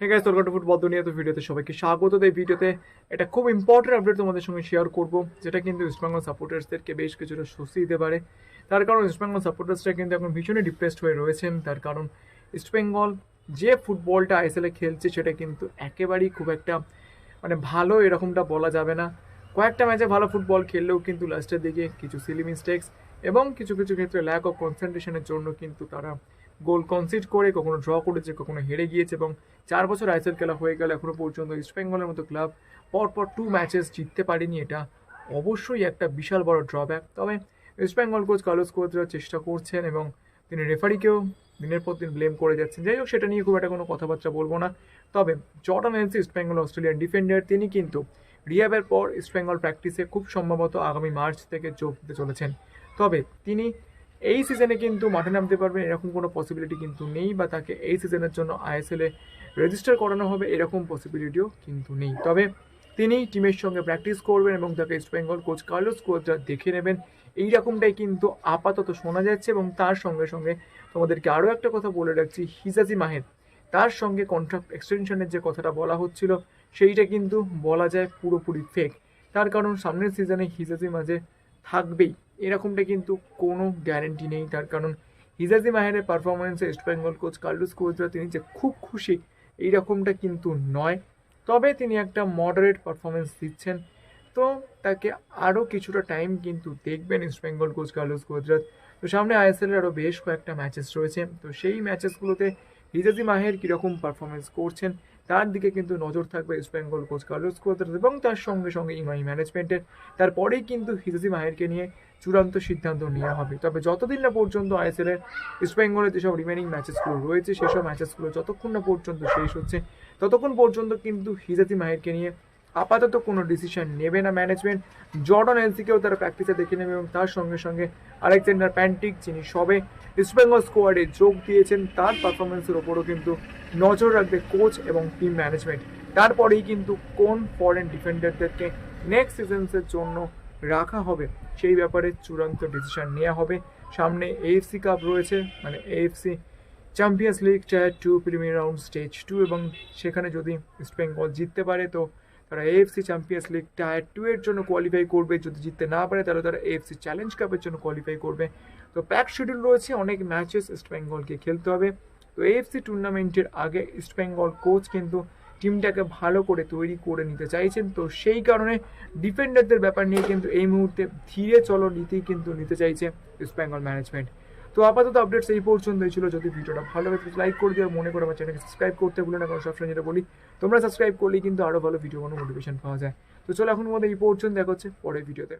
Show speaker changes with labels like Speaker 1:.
Speaker 1: Hey guys welcome to football দুনিয়া তো ভিডিওতে সবাইকে স্বাগত। এই ভিডিওতে এটা খুব ইম্পর্টেন্ট আপডেট তোমাদের সঙ্গে শেয়ার করব, যেটা কিন্তু ইস্টবেঙ্গল সাপোর্টার্সদেরকে বেশ কিছুটা স্বস্তি দিতে পারে। তার কারণ ইস্টবেঙ্গল সাপোর্টার্সরা কিন্তু এখন ভীষণই ডিপ্রেসড হয়ে রয়েছেন। তার কারণ ইস্টবেঙ্গল যে ফুটবলটা আইএসএলে খেলছে, সেটা কিন্তু একেবারেই খুব একটা মানে ভালো এরকমটা বলা যাবে না। কয়েকটা ম্যাচে ভালো ফুটবল খেললেও কিন্তু লাস্টের দিকে কিছু সিলি মিস্টেক্স এবং কিছু কিছু ক্ষেত্রে ল্যাক অফ কনসেন্ট্রেশনের জন্য কিন্তু তারা গোল কনসিড করে, কখনো ড্র করেছে, কখনো হেরে গিয়েছে এবং চার বছর আইসিএল খেলা হয়ে গেল, এখনও পর্যন্ত ইস্টবেঙ্গলের মতো ক্লাব পরপর টু ম্যাচেস জিততে পারেনি। এটা অবশ্যই একটা বিশাল বড় ড্রব্যাক তবে ইস্টবেঙ্গল কোচ কার্লোস কোচরা চেষ্টা করছেন এবং তিনি রেফারিকেও দিনের পর দিন ব্লেম করে যাচ্ছেন। যাই হোক, সেটা নিয়ে খুব একটা কোনো কথাবার্তা বলব না। তবে Jordan Elsey East Bengal Australian defender তিনি কিন্তু রিয়াবের পর ইস্টবেঙ্গল প্র্যাকটিসে খুব সম্ভবত আগামী মার্চ থেকে যোগ দিতে চলেছেন। তবে তিনি এই সিজনে কিন্তু মাঠে নামতে পারবেন এরকম কোনো পসিবিলিটি কিন্তু নেই বা তাকে এই সিজনের জন্য আইএসএলে রেজিস্টার করানো হবে, এরকম পসিবিলিটিও কিন্তু নেই। তবে তিনি টিমের সঙ্গে প্র্যাকটিস করবেন এবং তাকে ইস্টবেঙ্গল কোচ কার্লোস কোচরা দেখে নেবেন। এই রকমটাই কিন্তু আপাতত শোনা যাচ্ছে এবং তার সঙ্গে সঙ্গে তোমাদেরকে আরও একটা কথা বলে রাখছি, হিজাজি মাহেদ তার সঙ্গে কন্ট্রাক্ট এক্সটেনশনের যে কথাটা বলা হচ্ছিল, সেইটা কিন্তু বলা যায় পুরোপুরি ফেক তার কারণ সামনের সিজনে হিজাজি মাঝে থাকবেই। এরকমটা কিন্তু কোনো গ্যারেন্টি নেই। তার কারণ হিজাজি মাহেরের পারফরমেন্সে ইস্ট বেঙ্গল কোচ কার্লুস কোচরা তিনি যে খুব খুশি, এইরকমটা কিন্তু নয়। তবে তিনি একটা মডারেট পারফরমেন্স দিচ্ছেন। তো তাকে আরও কিছুটা টাইম কিন্তু দেখবেন ইস্ট বেঙ্গল কোচ কার্লুস কোচরা তো সামনে আইএসএলের আরও বেশ কয়েকটা ম্যাচেস রয়েছে। তো সেই ম্যাচেসগুলোতে হিজাজি মাহের কীরকম পারফরমেন্স করছেন, তার দিকে কিন্তু নজর থাকবে ইস্ট বেঙ্গল কোচ কার্লোস কোচের এবং তার সঙ্গে সঙ্গে ইমাই ম্যানেজমেন্টের তারপরেই কিন্তু হিজাজি মাহেরকে নিয়ে চূড়ান্ত সিদ্ধান্ত নেওয়া হবে। তবে যতদিন না পর্যন্ত আইএসএলের ইস্ট বেঙ্গলের যেসব রিমেনিং ম্যাচেসগুলো রয়েছে, সেসব ম্যাচেসগুলো যতক্ষণ না পর্যন্ত শেষ হচ্ছে, ততক্ষণ পর্যন্ত কিন্তু হিজাজি মাহেরকে নিয়ে আপাতত কোনো ডিসিশন নেবে না ম্যানেজমেন্ট জর্ডন এলসিকেও তারা প্র্যাকটিসে দেখে নেবে এবং তার সঙ্গে সঙ্গে আলেকজান্ডার প্যান্টিক যিনি সবে ইস্টবেঙ্গল স্কোয়াডে যোগ দিয়েছেন, তার পারফরমেন্সের ওপরও কিন্তু নজর রাখবে কোচ এবং টিম ম্যানেজমেন্ট তারপরেই কিন্তু কোন ফরেন ডিফেন্ডারদেরকে নেক্সট সিজনসের জন্য রাখা হবে, সেই ব্যাপারে চূড়ান্ত ডিসিশন নেওয়া হবে। সামনে এএফসি কাপ রয়েছে মানে AFC Champions League tier two premier round stage two এবং সেখানে যদি ইস্টবেঙ্গল জিততে পারে, তো তারা AFC Champions League tier two এর জন্য কোয়ালিফাই করবে। যদি জিততে না পারে, তাহলে তারা এএফসি চ্যালেঞ্জ কাপের জন্য কোয়ালিফাই করবে। তো প্যাক শিডিউল রয়েছে, অনেক ম্যাচেস ইস্টবেঙ্গলকে খেলতে হবে। তো এএফসি টুর্নামেন্টের আগে ইস্টবেঙ্গল কোচ কিন্তু টিমটাকে ভালো করে তৈরি করে নিতে চাইছেন। তো সেই কারণে ডিফেন্ডারদের ব্যাপার নিয়ে কিন্তু এই মুহূর্তে ধীরে চলো নীতি কিন্তু নিতে চাইছে ইস্টবেঙ্গল ম্যানেজমেন্ট তো আপাতত আপডেটস এই পর্যন্ত ছিল। যদি ভিডিওটা ভালো লাগে লাইক করে দিও আর মনে করে আমার চ্যানেলকে সাবস্ক্রাইব করতে ভুলো না, কারণ সবসময় যেটা বলি, তোমরা সাবস্ক্রাইব করলেই কিন্তু আরও ভালো ভিডিও কোনো মোটিভেশন পাওয়া যায়। তো চলো এখন মধ্যে এই পর্যন্ত দেখা হচ্ছে পরের ভিডিওতে